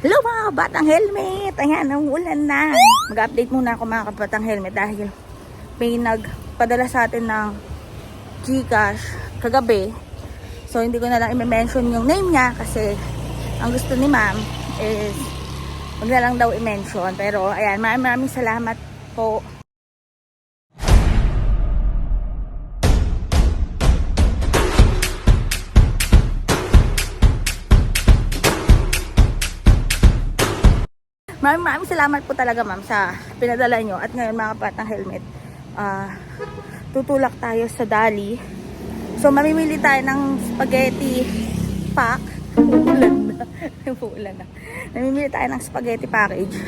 Hello mga kabatang helmet! Ayan, ang ulan na. Mag-update muna ako mga kabatang helmet dahil may nagpadala sa atin ng Gcash kagabi. So hindi ko na lang i-mention yung name niya kasi ang gusto ni ma'am is huwag na lang daw i-mention. Pero ayan, maraming salamat po. Maraming maraming salamat po talaga ma'am sa pinadala nyo. At ngayon mga kapatang helmet, ah, tutulak tayo sa Dali. So mamimili tayo ng spaghetti pack. Ulan na. Ulan na. Namimili tayo ng spaghetti package.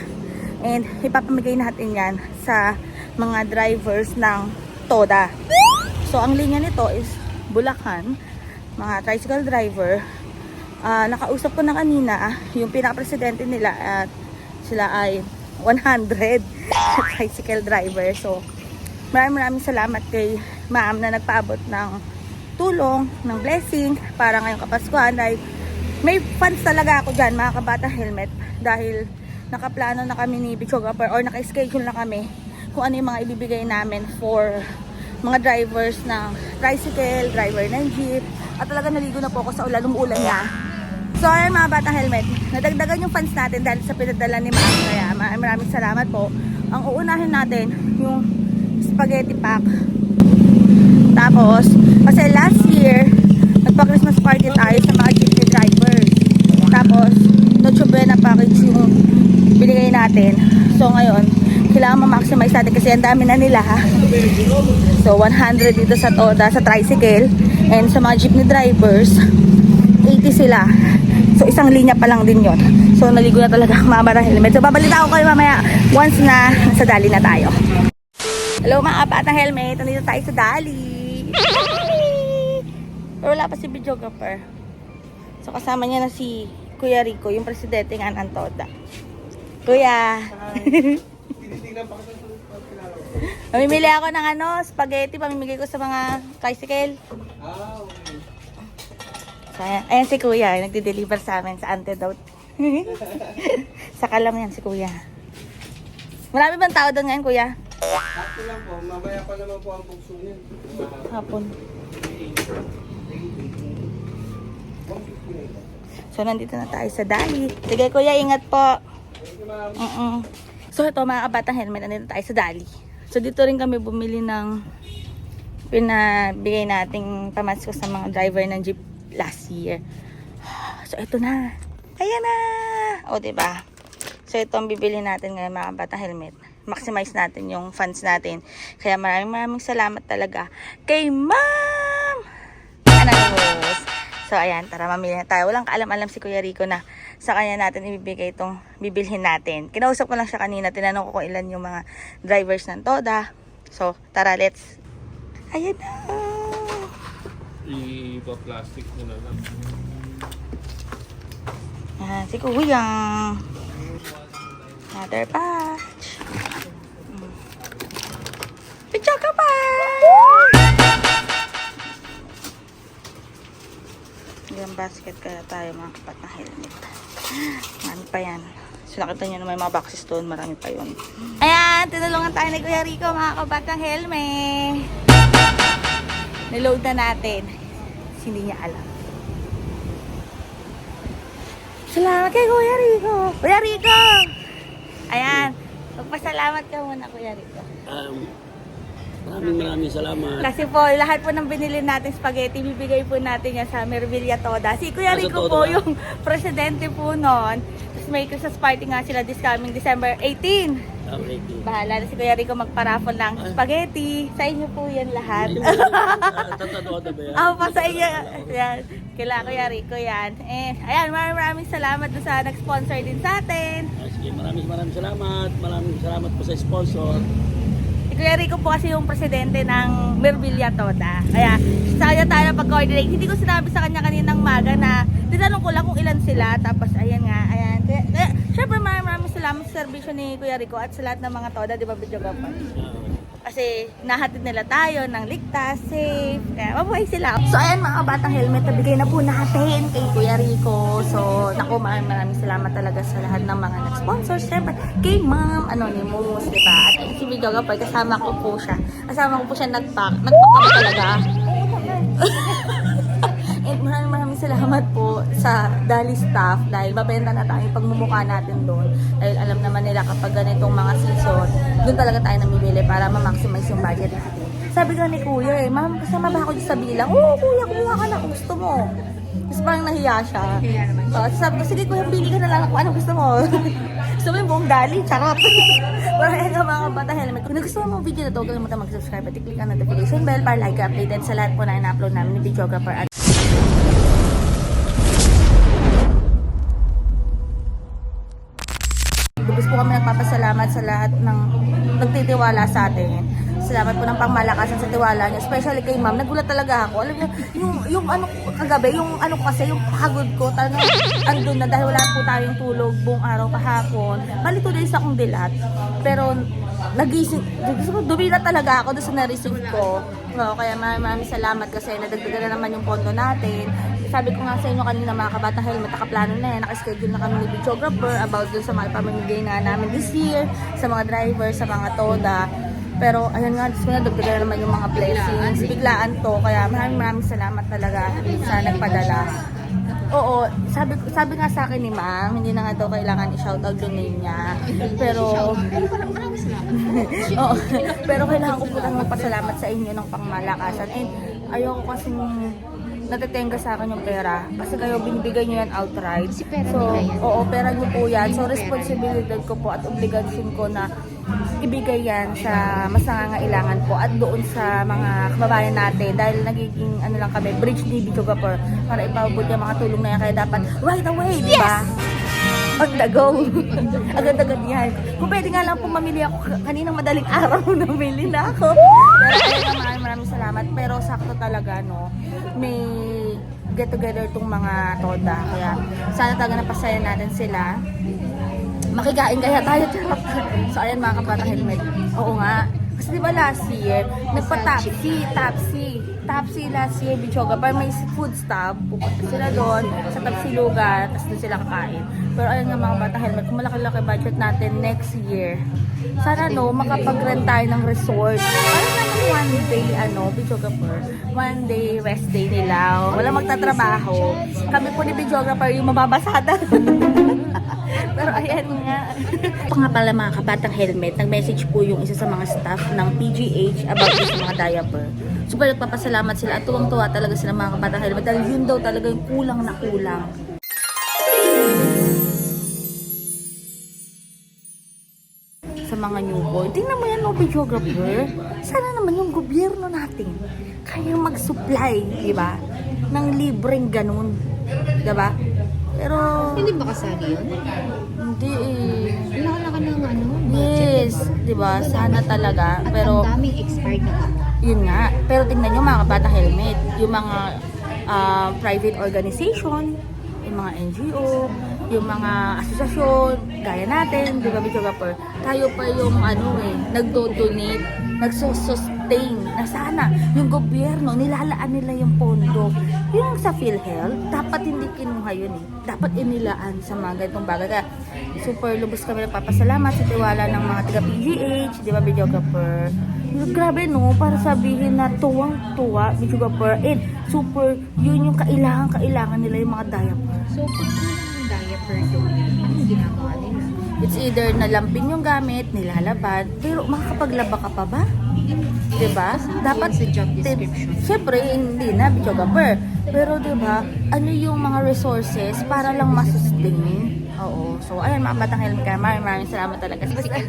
And ipapamigay natin yan sa mga drivers ng Toda. So ang linya nito is Bulacan, mga tricycle driver. Ah, nakausap ko na kanina yung pinaka-presidente nila at sila ay 100 tricycle driver. So, maraming maraming salamat kay ma'am na nagpaabot ng tulong, ng blessing para ngayong Kapaskuhan dahil may funds talaga ako dyan mga kabata helmet. Dahil nakaplano na kami ni Bichogapper or naka-schedule na kami kung ano yung mga ibibigay namin for mga drivers ng tricycle, driver ng jeep. At talaga naligo na po ako sa ulan, umuulan na So ayun mga batang helmet, nadagdagan yung fans natin dahil sa pinadala ni Ma'am. Kaya maraming salamat po. Ang uunahin natin, yung spaghetti pack. Tapos, kasi last year, nagpa-Christmas party tayo sa mga jeepney drivers. Tapos, Noche Buena package yung binigay natin. So ngayon, kailangan ma-maximize natin kasi ang dami na nila ha. So 100 dito sa Toda, sa tricycle. And sa mga jeepney drivers, 80 sila. So isang linya pa lang din yon. So naligo na talaga ang mga barang helmet. So babalita ko kayo mamaya once na sa Dali na tayo. Hello mga kapatang helmet. Nandito tayo sa Dali. Pero wala pa si videographer. So kasama niya na si Kuya Rico, yung presidente ng Toda. Kuya. Mamimili ako ng ano, spaghetti, pamimigay ko sa mga tricycle. Ah. So, ayan, ayan si Kuya, nagde-deliver sa amin sa Antidote. sa kalam yan si Kuya. Marami bang tao doon ngayon, Kuya? Sakto lang po, mamaya pa naman po ang bukso niyan. Hapon. So, nandito na tayo sa Dali. Sige, Kuya, ingat po. Thank you, ma'am. Mm-mm. So, ito mga kabatang helmet, nandito tayo sa Dali. So, dito rin kami bumili ng pinabigay nating pamasko sa mga driver ng jeep last year. So, ito na. Ayan na! O, ba diba? So, ito ang bibili natin ngayon mga kabatang helmet. Maximize natin yung funds natin. Kaya maraming maraming salamat talaga kay Ma'am Anonymous. So, ayan, tara mamili na tayo. Walang kaalam-alam si Kuya Rico na sa kanya natin ibibigay itong bibilhin natin. Kinausap ko lang siya kanina, tinanong ko kung ilan yung mga drivers ng Toda. So, tara, let's. Ayan na. Ipa-plastic mo na lang. Ayan, si Kuya. Another batch. Picture ka pa! Yung basket kaya tayo mga kapat na helmet. Marami pa yan. So nakita nyo na may mga boxes doon. Marami pa yun. Ayan, tinulungan tayo ni Kuya Rico mga kapat ng helmet. Niload na natin. Hindi niya alam. Salamat kay Kuya Rico. Kuya Rico! Ayan. Magpasalamat ka muna, Kuya Rico. Um, maraming maraming salamat. Kasi po, lahat po ng binili natin spaghetti, bibigay po natin yan sa Mervilla Toda. Si Kuya Rico po yung presidente po noon. May Christmas party nga sila this coming December 18. Okay, Bahala na si Kuya Rico magpa-raffle ng spaghetti. Sa inyo po yan lahat. Yan? Ako pa sa inyo. Yan. Kila Kuya Rico yan. Eh, ayan, maraming maraming salamat sa nag-sponsor din sa atin. Ah, Sige, maraming maraming salamat. Maraming salamat po sa sponsor. Si Kuya Rico po kasi yung presidente ng Mervilla Toda. Kaya saya tayo pag-coordinate. Hindi ko sinabi sa kanya kaninang maga na tinanong ko lang kung ilan sila. Tapos ayan nga, ayan. Kaya, kaya syempre maraming salamat sa servisyo ni Kuya Rico at sa lahat ng mga Toda, di ba, videographer? Ah, Kasi nahatid nila tayo ng ligtas, safe. Kaya mabuhay sila. So ayan mga batang helmet, nabigay na po natin kay Kuya Rico. So naku, maraming maraming salamat talaga sa lahat ng mga nag-sponsor. Siyempre, kay Ma'am Anonymous, di ba? At si Gagapay, kasama ko po siya. Kasama ko po siya nag-pack. Nag-pack talaga. Salamat po sa Dali staff dahil babenta na tayo pagmumukha natin doon. Dahil alam naman nila kapag ganitong mga season, doon talaga tayo namimili para ma-maximize yung budget natin. Sabi ko ni Kuya eh, Ma'am, kasama ba ako sa bilang? Oo, Kuya, kumuha ka na gusto mo. Tapos parang nahiya siya. Uh, sabi ko, sige Kuya, pili ka na lang kung ano gusto mo. gusto mo yung buong Dali? Charot. Ayun nga mga bata helmet. Kung nagustuhan mo ang video na to, huwag kalimutan mag-subscribe at i-click ang notification bell para like updated sa lahat po na ina-upload namin ni Videographer at sa lahat ng nagtitiwala sa atin. Salamat po ng pangmalakasan sa tiwala niyo. Especially kay ma'am. Nagulat talaga ako. Alam niyo, yung, yung ano kagabi, yung ano kasi, yung pagod ko, talagang andun na dahil wala po tayong tulog buong araw kahapon. Bali two days akong dilat. Pero nagising, dumila talaga ako doon sa na-receive ko. No, kaya maraming maraming salamat kasi nadagdagan na naman yung pondo natin. Sabi ko nga sa inyo kanina mga kabatang helmet, nakaplano na yan, nakaschedule na kami ni videographer about dun sa mga pamimigay na namin this year, sa mga drivers, sa mga toda. Pero ayun nga, Diyos ko na dagdagan na naman yung mga blessings. Biglaan to, kaya maraming maraming salamat talaga sa nagpadala. Oo, sabi sabi nga sa akin ni ma'am, hindi na nga daw kailangan i-shoutout yung name niya. Pero Oo. Pero kailangan ko po lang magpasalamat sa inyo ng pangmalakasan. And ayoko kasing natatenga sa akin yung pera. Kasi kayo binibigay nyo yan outright. Kasi pera so, nila yan. Oo, pera nyo po yan. So, responsibilidad ko po at obligasyon ko na ibigay yan sa mas nangangailangan po at doon sa mga kababayan natin dahil nagiging ano lang kami, bridge ni Bito para ipaabot yung mga tulong na yan kaya dapat right away, di ba? Go. Agad-agad yan. Kung pwede nga lang po mamili ako ka- kaninang madaling araw, namili na ako. Pero maraming maraming salamat. Pero sakto talaga, no, may get together tong mga toda. Kaya sana talaga napasaya natin sila. Makikain kaya tayo, charot. So ayan mga kapatang helmet. Oo nga. Kasi di ba last year, nagpa-tapsi, tapsi. Tapsi last year, Bichoga. Parang may food stop. Pupunta sila doon sa Tapsilugan, tapos doon sila kakain. Pero ayun nga mga bata helmet, kung malaki-laki budget natin next year, sana no, makapag-rent tayo ng resort. Parang naman one day, ano, videographer, one day rest day nila. Wala magtatrabaho. Kami po ni videographer yung mababasada. Pero ayan nga. Pa nga pala mga kabatang helmet, nag-message po yung isa sa mga staff ng PGH about sa mga diaper. Super nagpapasalamat sila at tuwang-tuwa talaga sila mga kabatang helmet dahil yun daw talaga yung kulang na kulang. sa mga newborn. Tingnan mo yan, no, videographer. Sana naman yung gobyerno natin kaya mag-supply, di ba? Ng libreng ganun. Di ba? Pero, Hindi ba kasali yun? hindi eh. Wala ka ng ano, Yes, di ba? Sana talaga. At Pero, ang daming expired na gamot. yun nga. Pero tingnan nyo mga bata helmet. Yung mga ah, private organization, yung mga NGO, yung mga asosasyon, gaya natin, di ba, Bichogapur? Tayo pa yung ano eh, nagdo-donate, nagsusustain na sana yung gobyerno, nilalaan nila yung pondo. Yung sa PhilHealth, dapat hindi kinuha yun eh. Dapat inilaan sa mga ganitong bagay. Kaya super lubos kami nagpapasalamat sa tiwala ng mga taga-PGH, di ba, Videographer? Grabe no, para sabihin na tuwang-tuwa, Videographer, and super, yun yung kailangan-kailangan nila yung mga diaper. So, kung yung diaper doon, ginagawa nila? It's either nalampin yung gamit, nilalabad, pero makakapaglaba ka pa ba? Diba? Dapat, sa job description. Siyempre, hindi na, videographer. Pero diba, ano yung mga resources para lang masustain? Oo. So, ayun mga batang helmet ka. Maraming maraming salamat talaga. Lang tayo.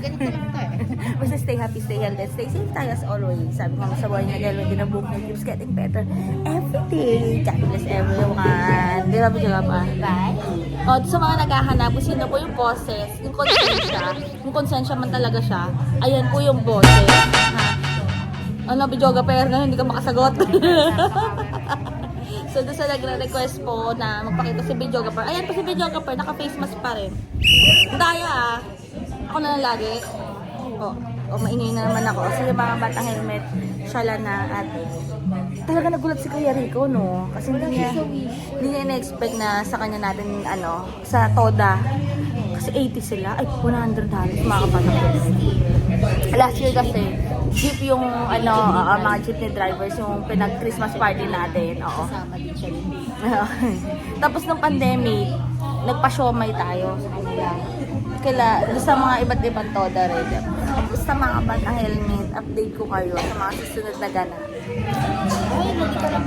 Basta stay happy, stay healthy, stay safe tayo as always. Sabi ko sa buhay na gano'n, buhok niyo keeps getting better every day. God bless everyone. Di ba, Bidyo pa? Bye. O, sa mga naghahanap, sino po yung boses, yung konsensya, yung konsensya man talaga siya, ayan po yung boses. Ha? Ano, Bidyoga, pero ngayon hindi ka makasagot. so, doon sa nagre-request po na magpakita si Bidyoga Ayan po si Bidyoga naka-face mask pa rin. Daya ah. Ako na lang lagi. Oh. o maingay na naman ako. Kasi yung mga batang helmet, shala na at talaga nagulat si Kuya Rico, no? Kasi hindi niya, hindi niya na-expect na sa kanya natin, ano, sa Toda. Kasi 80 sila. Ay, 100 dollars, mga kapatid. Last year kasi, jeep yung, ano, uh, mga jeepney drivers, yung pinag-Christmas party natin. Oo. Kasama din siya rin. Tapos nung pandemic, nagpa-showmay tayo sa kanila. Kila, doon sa mga iba't ibang toda rin. Tapos sa mga batang helmet, update ko kayo sa mga susunod na ganap. Ay, hindi ka lang.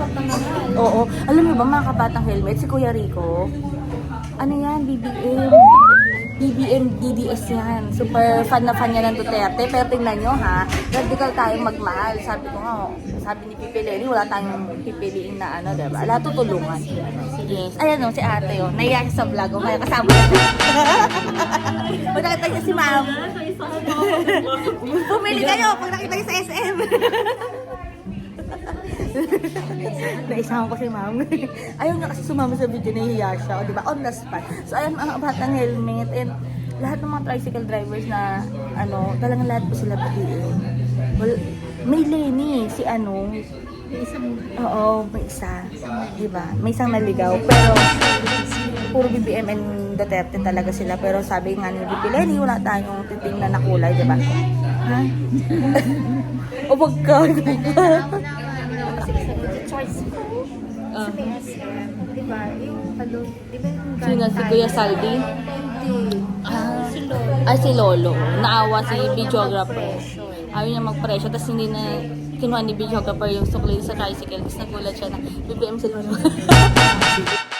Oo. Alam mo ba mga kabatang helmet, si Kuya Rico, ano yan, BBM. BBM DDS yan. Super fan na fan niya ng Duterte. Pero tingnan nyo ha, radical tayong magmahal. Sabi ko nga, sabi ni Pipi Lely, wala tayong pipiliin na ano, diba? Lahat tutulungan. Yes. Ayan o, si ate o. Naiya siya sa vlog o. Kaya kasama niya. Pag nakita niya si ma'am. Pumili kayo pag nakita niyo sa SM. Naisama ko si ma'am. Ayaw niya kasi sumama sa video, nahihiya siya. O, di ba? On the spot. So, ayan mga batang helmet and lahat ng mga tricycle drivers na ano, talagang lahat po sila batiin. Well, may Lenny, si ano, May isang oo, may isa. Di ba? May isang naligaw. Pero, puro BBM and Duterte talaga sila. Pero sabi nga ni VP Lenny, wala tayong titingnan na kulay, di ba? Ha? o wag ka. kasi sa choice ko. Ah. Sa PSM. Di ba? Yung palo, di ba yung Sino si Kuya Saldi? Hindi. Ah. Si Lolo. Ay, si Lolo. Naawa si Ayaw niya videographer. mag-presyo. Ayaw niya magpresyo, tapos hindi na kinuha ni videographer yung sukli sa tricycle. Tapos nagulat siya na BBM si Lolo.